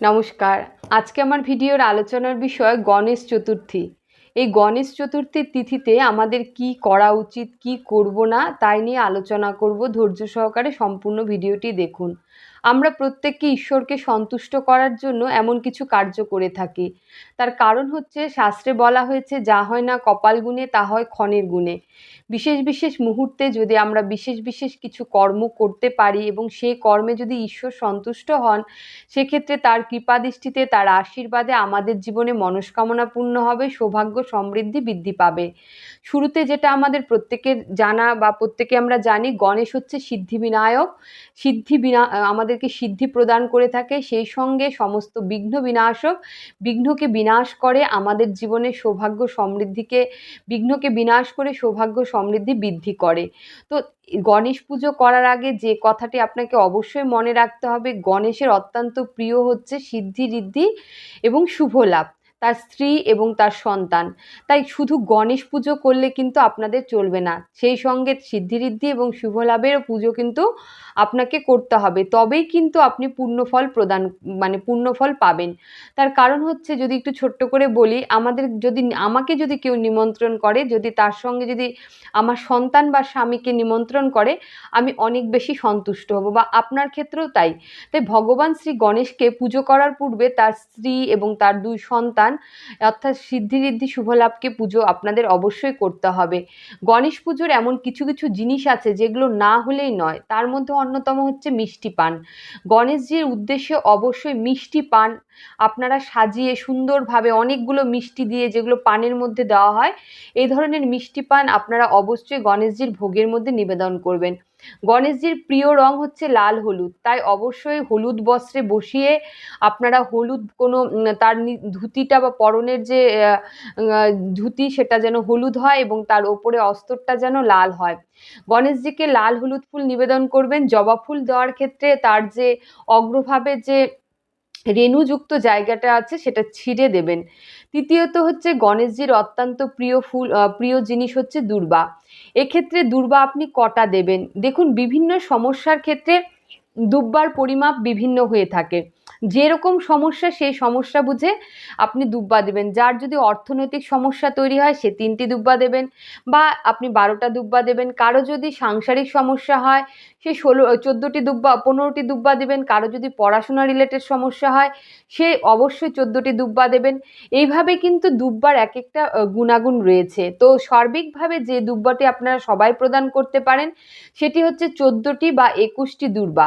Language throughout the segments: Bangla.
নমস্কার। আজকে আমার ভিডিওর আলোচনার বিষয় গণেশ চতুর্থী। এই গণেশ চতুর্থীর তিথিতে আমাদের কি করা উচিত, কি করব না, তাই নিয়ে আলোচনা করব। ধৈর্য সহকারে সম্পূর্ণ ভিডিওটি দেখুন। আমরা প্রত্যেককে ঈশ্বরকে সন্তুষ্ট করার জন্য এমন কিছু কার্য করে থাকি। তার কারণ হচ্ছে শাস্ত্রে বলা হয়েছে, যা হয় না কপাল গুণে, তা হয় ক্ষণের গুণে। বিশেষ বিশেষ মুহূর্তে যদি আমরা বিশেষ বিশেষ কিছু কর্ম করতে পারি এবং সেই কর্মে যদি ঈশ্বর সন্তুষ্ট হন, সেক্ষেত্রে তার কৃপাদৃষ্টিতে, তার আশীর্বাদে আমাদের জীবনে মনস্কামনা পূর্ণ হবে, সৌভাগ্য সমৃদ্ধি বৃদ্ধি পাবে। শুরুতে যেটা আমাদের প্রত্যেকের জানা বা প্রত্যেকে আমরা জানি, গণেশ হচ্ছে সিদ্ধি বিনায়ক সিদ্ধি বিনা আমাদেরকে সিদ্ধি প্রদান করে থাকে, সেই সঙ্গে সমস্ত বিঘ্ন বিনাশক বিঘ্নকে বিনাশ করে আমাদের জীবনে সৌভাগ্য সমৃদ্ধিকে, বিঘ্নকে বিনাশ করে সৌভাগ্য সমৃদ্ধি বৃদ্ধি করে। তো গণেশ পুজো করার আগে যে কথাটি আপনাকে অবশ্যই মনে রাখতে হবে, গণেশের অত্যন্ত প্রিয় হচ্ছে সিদ্ধি ঋদ্ধি এবং শুভ লাভ। তার স্ত্রী এবং তার সন্তান। তাই শুধু গণেশ পুজো করলে কিন্তু আপনাদের চলবে না। সেই সঙ্গে সিদ্ধিঋদ্ধি এবং শুভ লাভেরও পুজো কিন্তু আপনাকে করতে হবে। তবেই কিন্তু আপনি পূর্ণফল প্রদান মানে পূর্ণফল পাবেন। তার কারণ হচ্ছে যদি একটু ছোট্ট করে বলি, আমাদের যদি, আমাকে যদি কেউ নিমন্ত্রণ করে, যদি তার সঙ্গে যদি আমার সন্তান বা স্বামীকে নিমন্ত্রণ করে, আমি অনেক বেশি সন্তুষ্ট হব বা আপনার ক্ষেত্রেও তাই। তাই ভগবান শ্রী গণেশকে পুজো করার পূর্বে তার স্ত্রী এবং তার দুই সন্তান অর্থাৎ সিদ্ধিঋদ্ধি শুভলাভকে পুজো আপনাদের অবশ্যই করতে হবে। গণেশ পুজোর এমন কিছু কিছু জিনিস আছে যেগুলো না হলেই নয়, তার মধ্যে অন্যতম হচ্ছে মিষ্টি পান। গণেশজির উদ্দেশ্যে অবশ্যই মিষ্টি পান আপনারা সাজিয়ে সুন্দরভাবে অনেকগুলো মিষ্টি দিয়ে যেগুলো পানের মধ্যে দেওয়া হয়, এই ধরনের মিষ্টি পান আপনারা অবশ্যই গণেশজির ভোগের মধ্যে নিবেদন করবেন। গণেশজির প্রিয় রং হচ্ছে লাল হলুদ, তাই অবশ্যই হলুদ বস্ত্রে বসিয়ে আপনারা হলুদ কোনো তার ধুতিটা বা পরনের যে ধুতি সেটা যেন হলুদ হয় এবং তার ওপরে অস্তরটা যেন লাল হয়। গণেশজিকে লাল হলুদ ফুল নিবেদন করবেন। জবা ফুল দেওয়ার ক্ষেত্রে তার যে অগ্রভাবে যে রেণুযুক্ত জায়গাটা আছে সেটা ছিঁড়ে দেবেন। তৃতীয়ত হচ্ছে গণেশজির অত্যন্ত প্রিয় ফুল প্রিয় জিনিস হচ্ছে দুর্বা। এক্ষেত্রে দুর্বা আপনি কটা দেবেন? দেখুন, বিভিন্ন সমস্যার ক্ষেত্রে দুব্বার পরিমাপ বিভিন্ন হয়ে থাকে। যেরকম সমস্যা, সেই সমস্যা বুঝে আপনি দুব্বা দেবেন। যার যদি অর্থনৈতিক সমস্যা তৈরি হয়, সে তিনটি দুব্বা দেবেন বা আপনি বারোটা দুব্বা দেবেন। কারও যদি সাংসারিক সমস্যা হয়, সে ষোলো, চোদ্দোটি দুব্বা, পনেরোটি দুব্বা দেবেন। কারও যদি পড়াশোনা রিলেটেড সমস্যা হয়, সে অবশ্যই চোদ্দোটি দুব্বা দেবেন। এইভাবে কিন্তু দুব্বার এক একটা গুণাগুণ রয়েছে। তো সার্বিকভাবে যে দুব্বাটি আপনারা সবাই প্রদান করতে পারেন, সেটি হচ্ছে চোদ্দোটি বা একুশটি দুর্বা।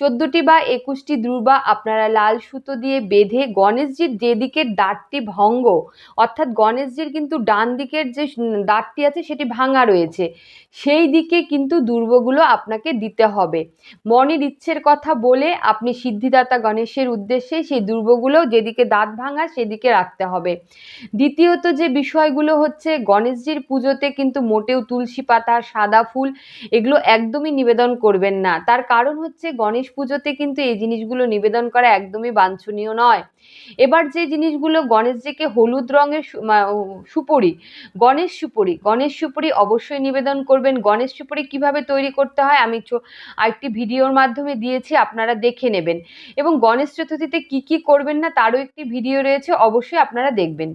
চোদ্দোটি বা একুশটি দুর্বা আপনারা লাল সুতো দিয়ে বেঁধে গণেশজির যেদিকের দাঁতটি ভঙ্গ, অর্থাৎ গণেশজির কিন্তু ডান দিকের যে দাঁতটি আছে সেটি ভাঙা রয়েছে, সেই দিকে কিন্তু দুর্বগুলো আপনাকে দিতে হবে। মনের ইচ্ছের কথা বলে আপনি সিদ্ধিদাতা গণেশের উদ্দেশ্যে সেই দুর্বগুলো যেদিকে দাঁত ভাঙা সেদিকে রাখতে হবে। দ্বিতীয়ত যে বিষয়গুলো হচ্ছে গণেশজির পুজোতে কিন্তু মোটেও তুলসী পাতা, সাদা ফুল, এগুলো একদমই নিবেদন করবেন না। তার কারণ হচ্ছে গণেশ পুজোতে কিন্তু এই জিনিসগুলো নিবেদন করা একদমই বাঞ্ছনীয় নয়। এবার যে জিনিসগুলো গণেশজিকে হলুদ রঙের সুপরি, গণেশ সুপরি গণেশ সুপরি অবশ্যই নিবেদন করবেন। গণেশ সুপরি কীভাবে তৈরি করতে হয় আমি আরেকটি ভিডিওর মাধ্যমে দিয়েছি, আপনারা দেখে নেবেন। এবং গণেশ চতুর্থীতে কি কি করবেন না তারও একটি ভিডিও রয়েছে, অবশ্যই আপনারা দেখবেন।